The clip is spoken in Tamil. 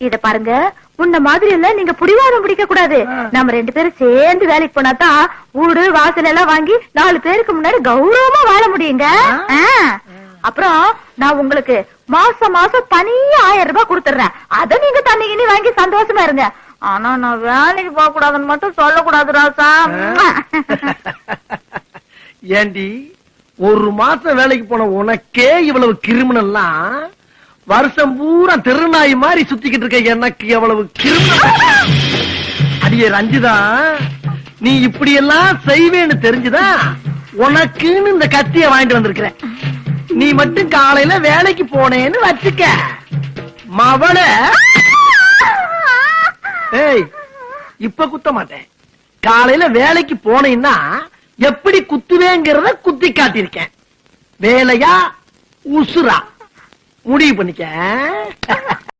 இத பாருங்க. முன்ன மாதிரி எல்லாம் நீங்க புடிவாதம் பிடிக்க கூடாது நம்ம ரெண்டு பேரும் சேர்ந்து வேலைக்கு போனா தான் வீடு வாசல் எல்லாம் வாங்கி நாலு பேருக்கு முன்னாடி கௌரவமா வாழ முடியுங்க. அப்புறம் நான் உங்களுக்கு மாசம் மாசம் தனியா ஆயிரம் ரூபாய் கொடுத்துறேன் அத நீங்க தண்ணி கிண்ணி வாங்கி சந்தோஷமா இருங்க. ஆனா நான் வேலைக்கு போக கூடாதுன்னு மட்டும் சொல்லக்கூடாது ராசா. ஏண்டி ஒரு மாசம் வேலைக்கு போன உனக்கே இவ்வளவு கிரிமினல்லாம் வருஷம் பூரா திருநாய் மாதிரி சுத்திக்கிட்டு இருக்க எனக்கு எவ்வளவு கிரிமினல் அடியே ரஞ்சிதா நீ இப்படி எல்லாம் செய்வேன்னு தெரிஞ்சுதா? உனக்குன்னு இந்த கத்திய வாங்கிட்டு வந்திருக்கிறேன். நீ மட்டும் காலையில வேலைக்கு போனேன்னு வச்சுக்க. மவள. ஏய் இப்ப குத்த மாட்டேன். காலையில வேலைக்கு போனேன்னா எப்படி குத்துவேங்கிறத குத்தி காட்டியிருக்கேன். வேலையா உசுரா? முடிவு பண்ணிக்க.